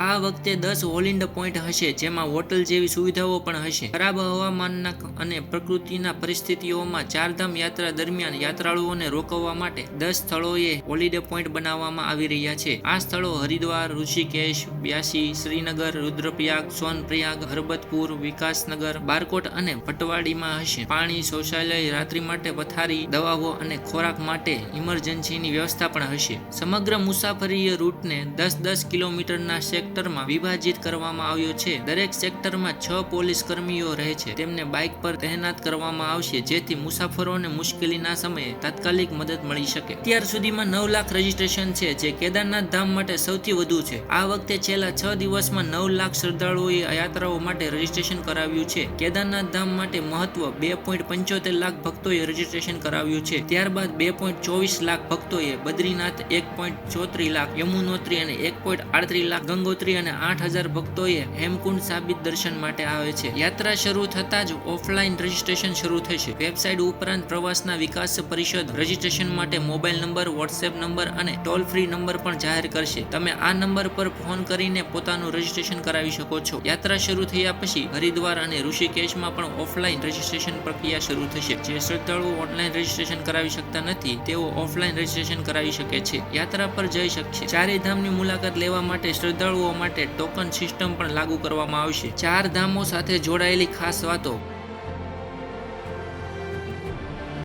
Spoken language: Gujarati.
આ વખતે દસ હોલિન્ડ પોઈન્ટ હશે, જેમાં હોટલ જેવી સુવિધાઓ પણ હશે. ખરાબ હવામાનના અને પ્રકૃતિના પરિસ્થિતિઓમાં ચારધામ યાત્રા દરમિયાન યાત્રાળુઓને રોકવા માટે દસ સ્થળોએ હોલિડે પોઈન્ટ બનાવવામાં આવી રહ્યા છે. આ સ્થળો હરિદ્વાર, ઋષિકેશ, બ્યાસી, શ્રીનગર, રુદ્રપ્રયાગ, સોનપ્રયાગ, હરબતપુર, વિકાસનગર, બારકોટ અને પટવાડીમાં હશે. પાણી, શૌચાલય, રાત્રિ માટે પથારી, દવાઓ અને ખોરાક માટે ઇમરજન્સીની વ્યવસ્થા પણ હશે. સમગ્ર મુસાફરીય રૂટને દસ દસ કિલોમીટરના સેક્ટરમાં વિભાજિત કરવામાં આવ્યો છે. દરેક સેક્ટરમાં છ પોલીસ કર્મીઓ રહે છે. તેમને બાઇક પર તહેનાત કરવામાં આવશે, જેથી મુસાફરોને મુશ્કેલીના સમયે તાત્કાલિક મદદ મળી શકે. અત્યાર સુધીમાં નવ લાખ રજીસ્ટ્રેશન છે, જે કેદારનાથ ધામ માટે સૌથી વધુ છે. આ વખતે છેલ્લા છ દિવસમાં નવ લાખ શ્રદ્ધાળુઓએ યાત્રાઓ માટે રજીસ્ટ્રેશન કરાવ્યું છે. કેદારનાથ ધામ માટે મહત્વ બે પોઈન્ટ પંચોતેર લાખ ભક્તોએ રજીસ્ટ્રેશન કરાવ્યું છે. ત્યારબાદ બે પોઈન્ટ ચોવીસ લાખ ભક્તોએ બદ્રીનાથ, એક પોઈન્ટ ચોત્રીસ લાખ યમુનોત્રી અને એક પોઈન્ટ આડત્રીસ લાખ ગંગોત્રી અને આઠ હજાર ભક્તોએ હેમકુંડ સાબિત દર્શન માટે આવે છે. યાત્રા શરૂ થતાં જ ઓફલાઈન રજીસ્ટ્રેશન શરૂ થશે. વેબસાઇટ ઉપરાંત પ્રવાસના વિકાસ પરિષદ રજીસ્ટ્રેશન માટે મોબાઈલ નંબર, વોટ્સએપ નંબર અને ટોલ ફ્રી નંબર પણ જાહેર કરશે. તમે આ નંબર પર ફોન કરીને પોતાનું રજીસ્ટ્રેશન કરાવી શકો છો. યાત્રા શરૂ થયા પછી હરિદ્વાર અને ઋષિકેશમાં પણ ઓફલાઈન રજીસ્ટ્રેશન પ્રક્રિયા શરૂ થશે. જે શ્રદ્ધાળુઓ ઓનલાઈન રજીસ્ટ્રેશન કરાવી શકતા નથી, તેઓ ઓફલાઈન રજીસ્ટ્રેશન કરાવી શકે છે. યાત્રા પર જઈ શકશે. ચારેય ધામની મુલાકાત લેવા માટે શ્રદ્ધાળુઓ માટે ટોકન સિસ્ટમ પણ લાગુ કરવામાં આવશે. ચાર ધામો સાથે જોડાયેલી ખાસ વાતો.